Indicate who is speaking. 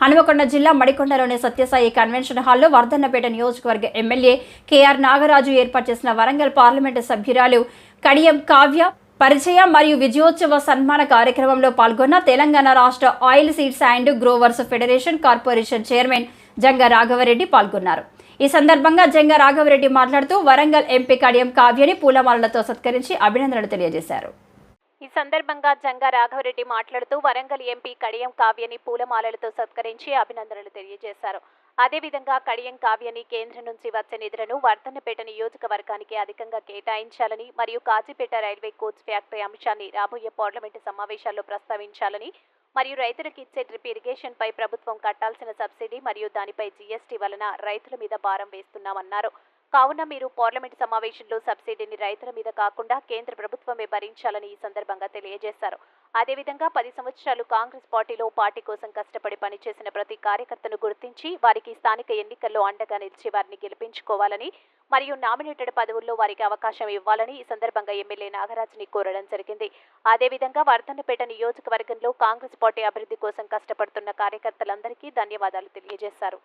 Speaker 1: హనుమకొండ జిల్లా మడికొండలోని సత్యసాయి కన్వెన్షన్ హాల్లో వర్ధన్నపేట నియోజకవర్గ ఎమ్మెల్యే కేఆర్ నాగరాజు ఏర్పాటు చేసిన వరంగల్ పార్లమెంటు సభ్యురాలు కడియం కావ్య పరిచయ మరియు విజయోత్సవ సన్మాన కార్యక్రమంలో పాల్గొన్న తెలంగాణ రాష్ట్ర oil seeds and growers federation corporation chairman Janga Raghava Reddy పాల్గొన్నారు. ఈ సందర్భంగా జంగ రాఘవరెడ్డి మాట్లాడుతూ వరంగల్ ఎంపీ కడియం కావ్యని పూలమాలలతో సత్కరించి అభినందనలు తెలియజేశారు.
Speaker 2: ఈ సందర్భంగా జంగా రాఘవరెడ్డి మాట్లాడుతూ వరంగల్ ఎంపీ కడియం కావ్యని పూలమాలలతో సత్కరించి అభినందనలు తెలియజేశారు. అదేవిధంగా కడియం కావ్యని కేంద్రం నుంచి వచ్చే నిధులను వర్ధన్నపేట నియోజకవర్గానికి అధికంగా కేటాయించాలని మరియు కాజీపేట రైల్వే కోచ్ ఫ్యాక్టరీ అంశాన్ని రాబోయే పార్లమెంటు సమావేశాల్లో ప్రస్తావించాలని మరియు రైతులకు ఇచ్చే డ్రిప్ ఇరిగేషన్ పై ప్రభుత్వం కట్టాల్సిన సబ్సిడీ మరియు దానిపై జీఎస్టీ వలన రైతుల మీద భారం వేస్తున్నామన్నారు. కావున మీరు పార్లమెంట్ సమావేశంలో సబ్సిడీని రైతుల మీద కాకుండా కేంద్ర ప్రభుత్వమే భరించాలని ఈ సందర్భంగా తెలియజేశారు. అదేవిధంగా పది సంవత్సరాలు కాంగ్రెస్ పార్టీలో పార్టీ కోసం కష్టపడి పనిచేసిన ప్రతి కార్యకర్తను గుర్తించి వారికి స్థానిక ఎన్నికల్లో అండగా నిలిచి వారిని గెలిపించుకోవాలని మరియు నామినేటెడ్ పదవుల్లో వారికి అవకాశం ఇవ్వాలని ఈ సందర్భంగా ఎమ్మెల్యే నాగరాజుని కోరడం జరిగింది. అదేవిధంగా వర్ధన్నపేట నియోజకవర్గంలో కాంగ్రెస్ పార్టీ అభివృద్ధి కోసం కష్టపడుతున్న కార్యకర్తలందరికీ ధన్యవాదాలు తెలియజేశారు.